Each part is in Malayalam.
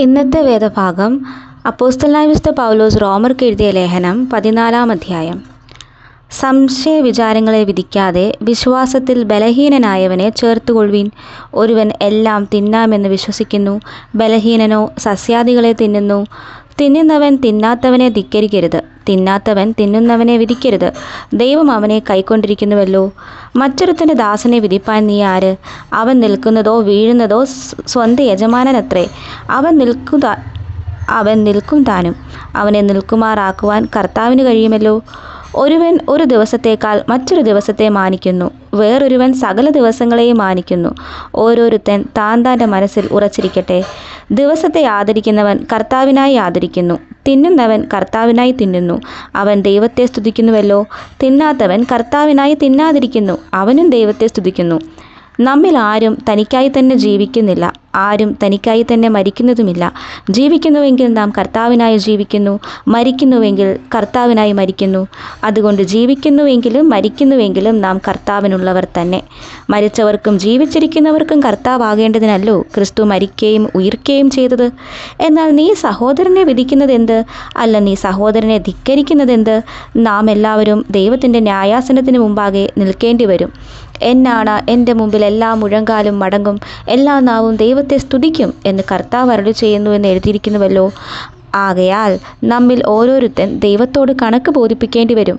ഇന്നത്തെ വേദഭാഗം അപ്പോസ്തലായ വിശുദ്ധ പൗലോസ് റോമർക്ക് എഴുതിയ ലേഖനം പതിനാലാം അധ്യായം. സംശയ വിചാരങ്ങളെ വിധിക്കാതെ വിശ്വാസത്തിൽ ബലഹീനനായവനെ ചേർത്തുകൊള്ളുവിൻ. ഒരുവൻ എല്ലാം തിന്നാമെന്ന് വിശ്വസിക്കുന്നു. ബലഹീനനോ സസ്യാദികളെ തിന്നുന്നു. തിന്നുന്നവൻ തിന്നാത്തവനെ ധിക്കരിക്കരുത്. തിന്നാത്തവൻ തിന്നുന്നവനെ വിധിക്കരുത്. ദൈവം അവനെ കൈക്കൊണ്ടിരിക്കുന്നുവല്ലോ. മറ്റൊരുത്തന്റെ ദാസനെ വിധിപ്പാൻ നീ ആര്? അവൻ നിൽക്കുന്നതോ വീഴുന്നതോ സ്വന്ത യജമാനനത്രേ. അവൻ നിൽക്കുക അവൻ നിൽക്കും താനും. അവനെ നിൽക്കുമാറാക്കുവാൻ കർത്താവിന് കഴിയുമല്ലോ. ഒരുവൻ ഒരു ദിവസത്തേക്കാൾ മറ്റൊരു ദിവസത്തെ മാനിക്കുന്നു. വേറൊരുവൻ സകല ദിവസങ്ങളെയും മാനിക്കുന്നു. ഓരോരുത്തൻ താൻ തന്റെ മനസ്സിൽ ഉറച്ചിരിക്കട്ടെ. ദിവസത്തെ ആദരിക്കുന്നവൻ കർത്താവിനായി ആദരിക്കുന്നു. തിന്നുന്നവൻ കർത്താവിനായി തിന്നുന്നു. അവൻ ദൈവത്തെ സ്തുതിക്കുന്നുവല്ലോ. തിന്നാത്തവൻ കർത്താവിനായി തിന്നാതിരിക്കുന്നു. അവനും ദൈവത്തെ സ്തുതിക്കുന്നു. നമ്മിൽ ആരും തനിക്കായി തന്നെ ജീവിക്കുന്നില്ല. ആരും തനിക്കായി തന്നെ മരിക്കുന്നതുമില്ല. ജീവിക്കുന്നുവെങ്കിൽ നാം കർത്താവിനായി ജീവിക്കുന്നു. മരിക്കുന്നുവെങ്കിൽ കർത്താവിനായി മരിക്കുന്നു. അതുകൊണ്ട് ജീവിക്കുന്നുവെങ്കിലും മരിക്കുന്നുവെങ്കിലും നാം കർത്താവിനുള്ളവർ തന്നെ. മരിച്ചവർക്കും ജീവിച്ചിരിക്കുന്നവർക്കും കർത്താവാകേണ്ടതിനല്ലോ ക്രിസ്തു മരിക്കുകയും ഉയർക്കുകയും ചെയ്തത്. എന്നാൽ നീ സഹോദരനെ വിധിക്കുന്നതെന്ത്? അല്ല നീ സഹോദരനെ ധിക്കരിക്കുന്നതെന്ത്? നാം എല്ലാവരും ദൈവത്തിന്റെ ന്യായാസനത്തിന് മുമ്പാകെ നിൽക്കേണ്ടി വരും എന്നാണ് എന്റെ മുമ്പിൽ എല്ലാ മുഴങ്കാലും മടങ്ങും. എല്ലാ നാവും ദൈവത്തെ സ്തുതിക്കും എന്ന് കർത്താവ് അരളി ചെയ്യുന്നു എന്ന് എഴുതിയിരിക്കുന്നുവല്ലോ. ആകയാൽ നമ്മിൽ ഓരോരുത്തൻ ദൈവത്തോട് കണക്ക് ബോധിപ്പിക്കേണ്ടി വരും.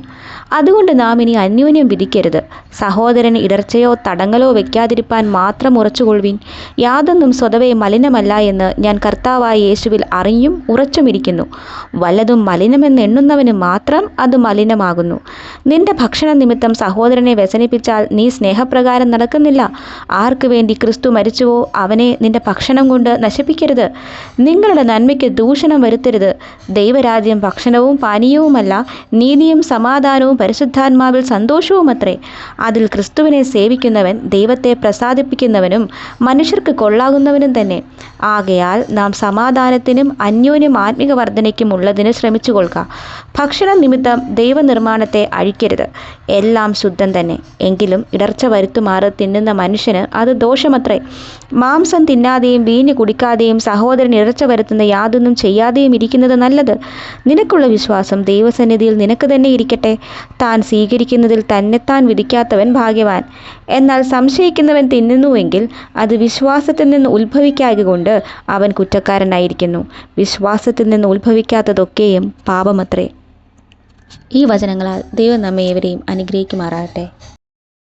അതുകൊണ്ട് നാം ഇനി അന്യോന്യം വിധിക്കരുത്. സഹോദരന് ഇടർച്ചയോ തടങ്ങലോ വയ്ക്കാതിരിപ്പാൻ മാത്രം ഉറച്ചുകൊള്ളുവിൻ. യാതൊന്നും സ്വതവേ മലിനമല്ല എന്ന് ഞാൻ കർത്താവായ യേശുവിൽ അറിഞ്ഞും ഉറച്ചുമിരിക്കുന്നു വല്ലതും മലിനമെന്ന് എണ്ണുന്നവന് മാത്രം അത് മലിനമാകുന്നു. നിന്റെ ഭക്ഷണ നിമിത്തം സഹോദരനെ വ്യസനിപ്പിച്ചാൽ നീ സ്നേഹപ്രകാരം നടക്കുന്നില്ല. ആർക്കു വേണ്ടി ക്രിസ്തു മരിച്ചുവോ അവനെ നിന്റെ ഭക്ഷണം കൊണ്ട് നശിപ്പിക്കരുത്. നിങ്ങളുടെ നന്മയ്ക്ക് ദൂഷണം വരുത്തരുത്. ദൈവരാജ്യം ഭക്ഷണവും പാനീയവുമല്ല നീതിയും സമാധാനവും പരിശുദ്ധാത്മാവിൽ സന്തോഷവുമത്രേ. അതിൽ ക്രിസ്തുവിനെ സേവിക്കുന്നവൻ ദൈവത്തെ പ്രസാദിപ്പിക്കുന്നവനും മനുഷ്യർക്ക് കൊള്ളാകുന്നവനും തന്നെ. ആകയാൽ നാം സമാധാനത്തിനും അന്യോന്യം ആത്മിക വർധനയ്ക്കും ഉള്ളതിന് ശ്രമിച്ചു കൊള്ളുക ഭക്ഷണ നിമിത്തം ദൈവനിർമ്മാണത്തെ അഴിക്കരുത്. എല്ലാം ശുദ്ധം തന്നെ. എങ്കിലും ഇടർച്ച വരുത്തുമാറ് തിന്നുന്ന മനുഷ്യന് അത് ദോഷമത്രേ. മാംസം തിന്നാതെയും വീഞ്ഞ് കുടിക്കാതെയും സഹോദരൻ ഇടർച്ച വരുത്തുന്ന യാതൊന്നും ചെയ്യാതെയും ഇരിക്കുന്നത് നല്ലത്. നിനക്കുള്ള വിശ്വാസം ദൈവസന്നിധിയിൽ നിനക്ക് തന്നെ ഇരിക്കട്ടെ. താൻ സ്വീകരിക്കുന്നതിൽ തന്നെത്താൻ വിധിക്കാത്തവൻ ഭാഗ്യവാൻ. എന്നാൽ സംശയിക്കുന്നവൻ തിന്നുന്നുവെങ്കിൽ അത് വിശ്വാസത്തിൽ നിന്ന് ഉത്ഭവിക്കായകൊണ്ട് അവൻ കുറ്റക്കാരനായിരിക്കുന്നു. വിശ്വാസത്തിൽ നിന്ന് ഉത്ഭവിക്കാത്തതൊക്കെയും പാപമത്രേ. ഈ വചനങ്ങളാൽ ദൈവം നമ്മെ ഏവരെയും അനുഗ്രഹിക്കുമാറാകട്ടെ.